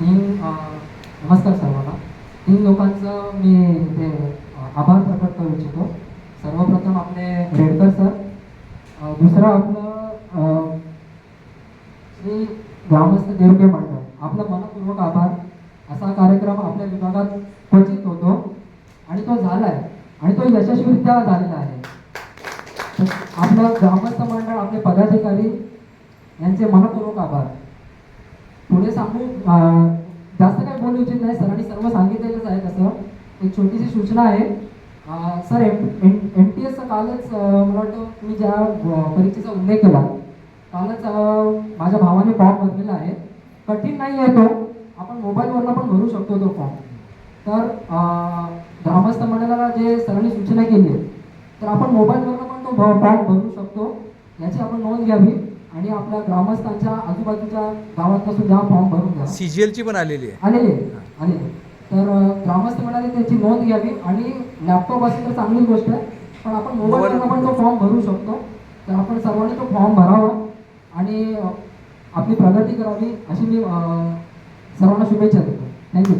तीन अ, नमस्कार सर्वांना. तीन लोकांचं मी इथे आभार प्रकट करू इच्छितो. सर्वप्रथम आपले रेडकर सर. दुसरं आपलं अ, श्री ग्रामस्थ देवके मंडळ. आपलं मनपूर्वक आभार. असा कार्यक्रम आपल्या विभागात क्वचित होतो आणि तो झाला आहे आणि तो यशस्वीरित्या झालेला आहे. आपलं ग्रामस्थ मंडळ आपले पदाधिकारी यांचे मनपूर्वक आभार. पुढे सांगू? जास्त काही बोलू इच्छित नाही सरांनी सर्व सांगितलेलंच आहे तसं. एक छोटीशी सूचना आहे. सर एम एम टी एसचा कालच मला वाटतं तुम्ही ज्या परीक्षेचा उल्लेख केला कालच माझ्या भावाने फॉर्म भरलेला आहे. कठीण नाही आहे तो. आपण मोबाईलवरनं पण भरू शकतो तो फॉर्म तर ग्रामस्थ मंडळाला जे सरांनी सूचना केली आहे तर आपण मोबाईलवरनं पण तो फॉर्म भरू शकतो. याची आपण नोंद घ्यावी. आणि आपल्या ग्रामस्थांच्या आजूबाजूच्या गावातनं सुद्धा फॉर्म भरून घ्या. सी जी एलची पण आलेली आहे आलेले आलेले तर ग्रामस्थ मंडळाने त्याची नोंद घ्यावी आणि लॅपटॉप असेल तर चांगली गोष्ट आहे. पण आपण मोबाईलवरनं पण तो फॉर्म भरू शकतो. तर आपण सर्वांनी तो फॉर्म भरावा आणि आपली प्रगती करावी अशी मी सर्वांना शुभेच्छा देतो. थँक्यू.